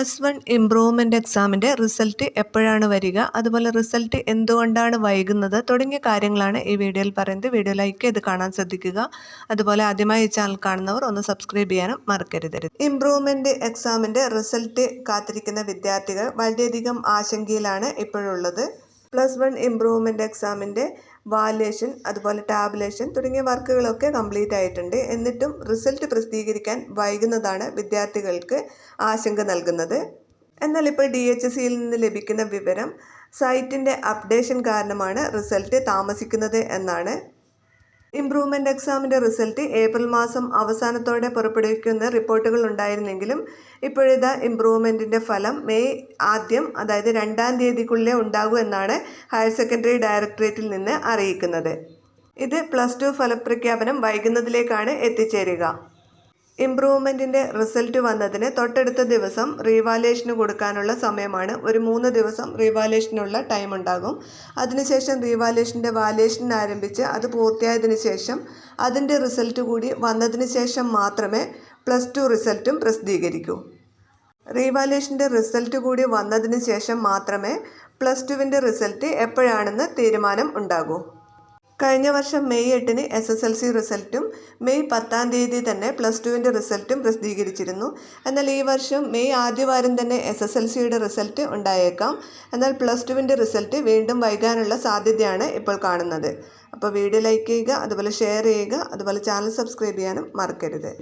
Plus one improvement എക്സാമിന്റെ result എപ്പോഴാണ് വരിക? അതുപോലെ റിസൾട്ട് എന്തുകൊണ്ടാണ് വൈകുന്നത്? തുടങ്ങിയ കാര്യങ്ങളാണ് ഈ വീഡിയോയിൽ പറയുന്നത്. വീഡിയോ ലൈക്ക് ചെയ്ത് കാണാൻ ശ്രദ്ധിക്കുക. അതുപോലെ ആദ്യമായി ഈ ചാനൽ കാണുന്നവർ ഒന്ന് സബ്സ്ക്രൈബ് ചെയ്യാനും മറക്കരുത് ഇംപ്രൂവ്മെന്റ് എക്സാമിന്റെ റിസൾട്ട് കാത്തിരിക്കുന്ന വിദ്യാർത്ഥികൾ വളരെയധികം ആശങ്കയിലാണ് ഇപ്പോഴുള്ളത്. പ്ലസ് വൺ ഇംപ്രൂവ്മെന്റ് എക്സാമിന്റെ വാല്യുവേഷൻ അതുപോലെ ടാബുലേഷൻ തുടങ്ങിയ വർക്കുകളൊക്കെ കംപ്ലീറ്റ് ആയിട്ടുണ്ട്. എന്നിട്ടും റിസൾട്ട് പ്രസിദ്ധീകരിക്കാൻ വൈകുന്നതാണ് വിദ്യാർത്ഥികൾക്ക് ആശങ്ക നൽകുന്നത്. എന്നാൽ ഇപ്പോൾ ഡി എച്ച് സിയിൽ നിന്ന് ലഭിക്കുന്ന വിവരം സൈറ്റിന്റെ അപ്ഡേഷൻ കാരണമാണ് റിസൾട്ട് താമസിക്കുന്നത് എന്നാണ് ഇംപ്രൂവ്മെന്റ് എക്സാമിന്റെ റിസൾട്ട് ഏപ്രിൽ മാസം അവസാനത്തോടെ പുറപ്പെടുവിക്കുന്ന റിപ്പോർട്ടുകൾ ഉണ്ടായിരുന്നെങ്കിലും ഇപ്പോഴിതാ ഇംപ്രൂവ്മെന്റിന്റെ ഫലം മെയ് ആദ്യം അതായത് രണ്ടാം തീയതിക്കുള്ളിൽ ഉണ്ടാകൂ എന്നാണ് ഹയർ സെക്കൻഡറി ഡയറക്ടറേറ്റിൽ നിന്ന് അറിയിക്കുന്നത്. ഇത് പ്ലസ് ടു ഫലപ്രഖ്യാപനം വൈകുന്നതിലേക്കാണ് എത്തിച്ചേരുക. ഇംപ്രൂവ്മെന്റിന്റെ റിസൾട്ട് വന്നതിന് തൊട്ടടുത്ത ദിവസം റീവാലേഷന് കൊടുക്കാനുള്ള സമയമാണ്. ഒരു മൂന്ന് ദിവസം റീവാലേഷനുള്ള ടൈം ഉണ്ടാകും. അതിനുശേഷം റീവാലേഷന്റെ വാലേഷൻ ആരംഭിച്ച് അത് പൂർത്തിയായതിനു ശേഷം അതിന്റെ റിസൾട്ട് കൂടി വന്നതിന് ശേഷം മാത്രമേ പ്ലസ് ടു റിസൾട്ടും പ്രസിദ്ധീകരിക്കൂ. റീവാലേഷന്റെ റിസൾട്ട് കൂടി വന്നതിന് ശേഷം മാത്രമേ പ്ലസ് ടുവിന്റെ റിസൾട്ട് എപ്പോഴാണെന്ന് തീരുമാനം ഉണ്ടാകൂ. കഴിഞ്ഞ വർഷം മെയ് എട്ടിന് എസ് എസ് എൽ സി റിസൾട്ടും മെയ് പത്താം തീയതി തന്നെ പ്ലസ് ടുവിന്റെ റിസൾട്ടും പ്രസിദ്ധീകരിച്ചിരുന്നു. എന്നാൽ ഈ വർഷം മെയ് ആദ്യവാരം തന്നെ എസ് എസ് എൽ സിയുടെ റിസൾട്ട് ഉണ്ടായേക്കാം. എന്നാൽ പ്ലസ് ടുവിന്റെ റിസൾട്ട് വീണ്ടും വൈകാനുള്ള സാധ്യതയാണ് ഇപ്പോൾ കാണുന്നത്. അപ്പോൾ വീഡിയോ ലൈക്ക് ചെയ്യുക അതുപോലെ ഷെയർ ചെയ്യുക അതുപോലെ ചാനൽ സബ്സ്ക്രൈബ് ചെയ്യാനും മറക്കരുത്.